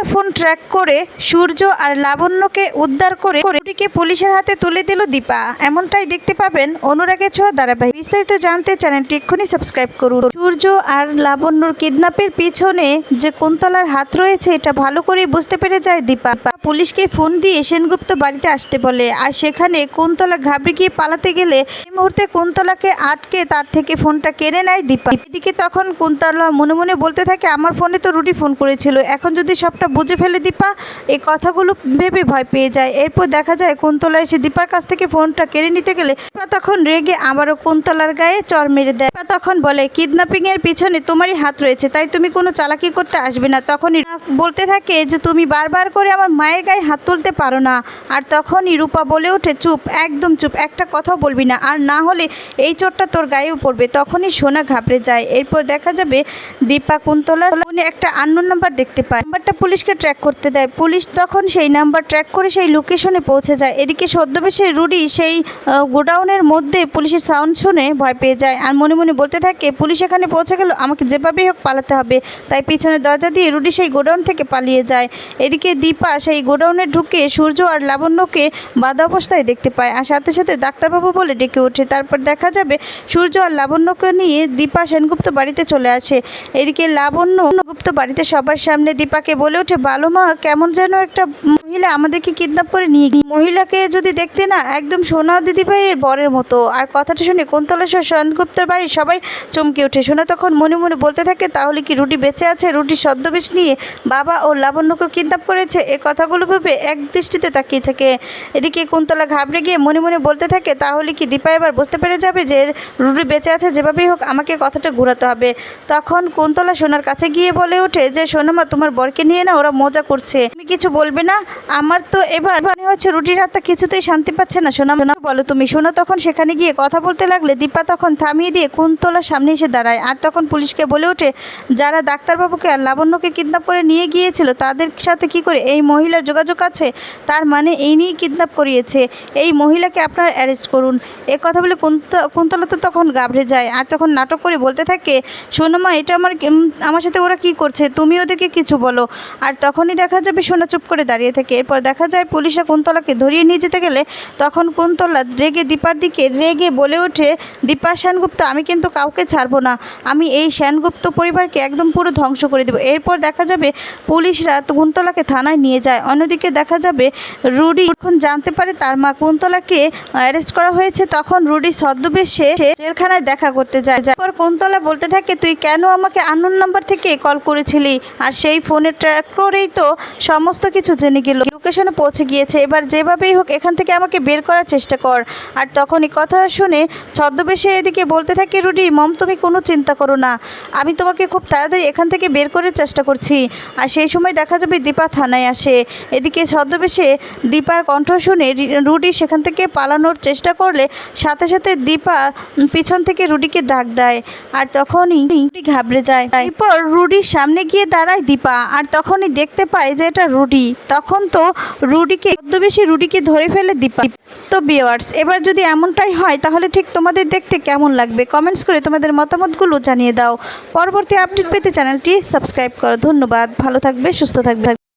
দীপার phone track করে সূর্য আর লাবণ্যকে উদ্ধার করে রুটিকে পুলিশের হাতে তুলে দিল দীপা। এমনটাই দেখতে পাবেন অনুরাগের ছোঁয়া ধারাবাহিক। বিস্তারিত জানতে চ্যানেলটি এক্ষুনি সাবস্ক্রাইব করুন। সূর্য আর লাবণ্যর কিডন্যাপের পিছনে যে কুন্তলার হাত রয়েছে, এটা ভালো করে বুঝতে পেরে যায় দীপা। পুলিশকে ফোন দিয়ে সেনগুপ্ত বাড়িতে আসতে বলে, আর সেখানে কুন্তলা ঘাবড়ে গিয়ে পালাতে গেলে এই মুহূর্তে কুন্তলাকে আটকে তার থেকে ফোনটা কেড়ে নেয় দীপা। এদিকে তখন কুন্তলা মনে মনে বলতে থাকে, আমার ফোনে তো রুটি ফোন করেছিল, এখন যদি সবটা বুঝে ফেলে দীপা, এই কথাগুলো ভেবে ভয় পেয়ে যায়। এরপর দেখা যায়, কুন্তলা এসে দীপার কাছ থেকে ফোনটা কেড়ে নিতে গেলে দীপা তখন রেগে আবারও কুন্তলার গায়ে চর মেরে দেয়। দীপা তখন বলে, কিডন্যাপিং এর পিছনে তোমারই হাত রয়েছে, তাই তুমি কোনো চালাকি করতে আসবে না। তখনই বলতে থাকে যে, তুমি বারবার করে আমার মায়ের গায়ে হাত তুলতে পারো না। আর তখনই রূপা বলে ওঠে, চুপ, একদম চুপ, একটা কথাও বলবি না। আর না হলে এই চোটটা তোর গায়েও পড়বে। তখনই সোনা ঘাবড়ে যায়। এরপর দেখা যাবে দীপা কুন্তলার ফোনে একটা আননোন নাম্বার দেখতে পায়। নাম্বারটা পুলিশকে ট্র্যাক করতে দেয়। পুলিশ তখন সেই নাম্বার ট্র্যাক করে সেই লোকেশনে পৌঁছে যায়। এদিকে সদ্যবেশে রুডি সেই গোডাউনের মধ্যে পুলিশের সাউন্ড শুনে ভয় পেয়ে যায়। আর মনে মনে বলতে থাকে, পুলিশ এখানে পৌঁছে গেল, আমাকে যেভাবেই হোক পালাতে হবে। তাই পিছনে দরজা দিয়ে রুডি সেই গোডাউন থেকে পালিয়ে যায়। এদিকে দীপা সেই গোডাউনে ঢুকে সূর্য আর লাবণ্যকে বাধা অবস্থায় দেখতে পায়। আর সাথে সাথে ডাক্তারবাবু বলে ডেকে ওঠে। তারপর দেখা যাবে সূর্য আর লাবণ্যকে নিয়ে দীপা সেনগুপ্ত বাড়িতে চলে আসে। এদিকে লাবণ্য গুপ্ত বাড়িতে সবার সামনে দীপাকে বলে ওঠে ভালো মা, কেমন যেন একটা মহিলা আমাদেরকে কিডন্যাপ করে নিয়ে গিয়ে মহিলাকে যদি দেখতে না, একদম সোনা দিদিভাইয়ের বরের মতো। আর কথাটা শুনে কুন্তলা সহ সেনগুপ্তর বাড়ির সবাই চমকে ওঠে। সোনা তখন মনে মনে বলতে থাকে, তাহলে কি রুটি বেঁচে আছে? রুটি ছদ্মবেশ নিয়ে বাবা ও লাবণ্যকে কিডন্যাপ করেছে? এ কথাগুলো ভেবে এক দৃষ্টিতে তাকিয়ে থাকে। এদিকে কুন্তলা ঘাবড়ে গিয়ে মনে মনে বলতে থাকে, তাহলে কি দীপা এবার বুঝতে পেরে যাবে যে রুটি বেঁচে আছে? যেভাবেই হোক আমাকে কথাটা ঘোরাতে হবে। তখন কুন্তলা সোনার কাছে গিয়ে বলে ওঠে যে সোনামা তোমার বরকে নিয়ে না ওরা মজা করছে। তুমি কিছু বলবে না? আমার তো এবার মনে হচ্ছে রুটির হাতটা কিছুতেই শান্তি পাচ্ছে না। সোনা বলো তুমি সোনা তখন সেখানে গিয়ে কথা বলতে লাগলে দীপা তখন থামিয়ে দিয়ে কুন্তলার সামনে এসে দাঁড়ায়। আর তখন পুলিশকে বলে ওঠে, যারা ডাক্তারবাবুকে আর লাবণ্যকে কিডন্যাপ করে নিয়ে গিয়েছিল, তাদের সাথে কি করে এই মহিলার যোগাযোগ আছে? তার মানে এই নিয়েই কিডন্যাপ করিয়েছে। এই মহিলাকে আপনার অ্যারেস্ট করুন। এ কথা বলে কুন্তলা তো তখন গাবড়ে যায়। আর তখন নাটক করে বলতে থাকে, শোনো মা, এটা আমার আমার সাথে ওরা কি করছে? তুমি ওদেরকে কিছু বলো। আর তখনই দেখা যাবে সোনা চুপ করে দাঁড়িয়ে থাকে। এরপর দেখা যায় পুলিশে কুন্তলাকে ধরিয়ে নিয়ে যেতে গেলে তখন কুন্তলা রেগে দীপার দিকে রেগে বলে ওঠে, দীপা সেনগুপ্ত, আমি কিন্তু কাউকে ছাড়বো না। আমি এই সেনগুপ্ত পরিবারকে একদম পুরো ধ্বংস করে দেবো। এরপর দেখা যাবে পুলিশরা কুন্তলাকে থানায় নিয়ে যায়। অন্যদিকে দেখা যাবে রুডি যখন জানতে পারে তার মা কুন্তলাকে অ্যারেস্ট করা হয়েছে, তখন রুডি ছদ্মবেশে জেলখানায় দেখা করতে যায়। তারপর কুন্তলা বলতে থাকে, তুই কেন আমাকে আননোন নাম্বার থেকে কল করেছিলি আর সেই ফোনে ট্র্যাক করেই তো সমস্ত কিছু জেনে গেল। লোকেশনে পৌঁছে গিয়েছে। এবার যেভাবেই হোক, এখান থেকে আমাকে বের করার চেষ্টা কর। আর তখনই কথা শুনে ছদ্মবেশে এদিকে বলতে থাকে, রুডি, মম, তুমি কোনো চিন্তা করো না। আমি তোমাকে খুব তাড়াতাড়ি এখান থেকে বের করার চেষ্টা করছি। আর সেই সময় দেখা যাবে দীপা থানায় আসে। এদিকে ছদ্মবেশে দীপার কণ্ঠ শুনে রুডি সেখান থেকে পালানোর চেষ্টা করলে সাথে সাথে দীপা পিছন থেকে রুডিকে ডাক দেয়। আর তখনই ঘাবড়ে যায়। এরপর রুডির সামনে গিয়ে দাঁড়ায় দীপা আর তখনই দেখতে পায় যে এটা রুডি। তখন তো রুডিকে বেশি রুডিকে ধরে ফেলে দীপা। তো বিওয়ার্স এবার যদি এমনটাই হয়, তাহলে ঠিক তোমাদের দেখতে কেমন লাগবে? কমেন্টস করে তোমাদের মতামতগুলো জানিয়ে দাও। পরবর্তী আপডেট পেতে চ্যানেলটি সাবস্ক্রাইব করো। ধন্যবাদ। ভালো থাকবে, সুস্থ থাকবে।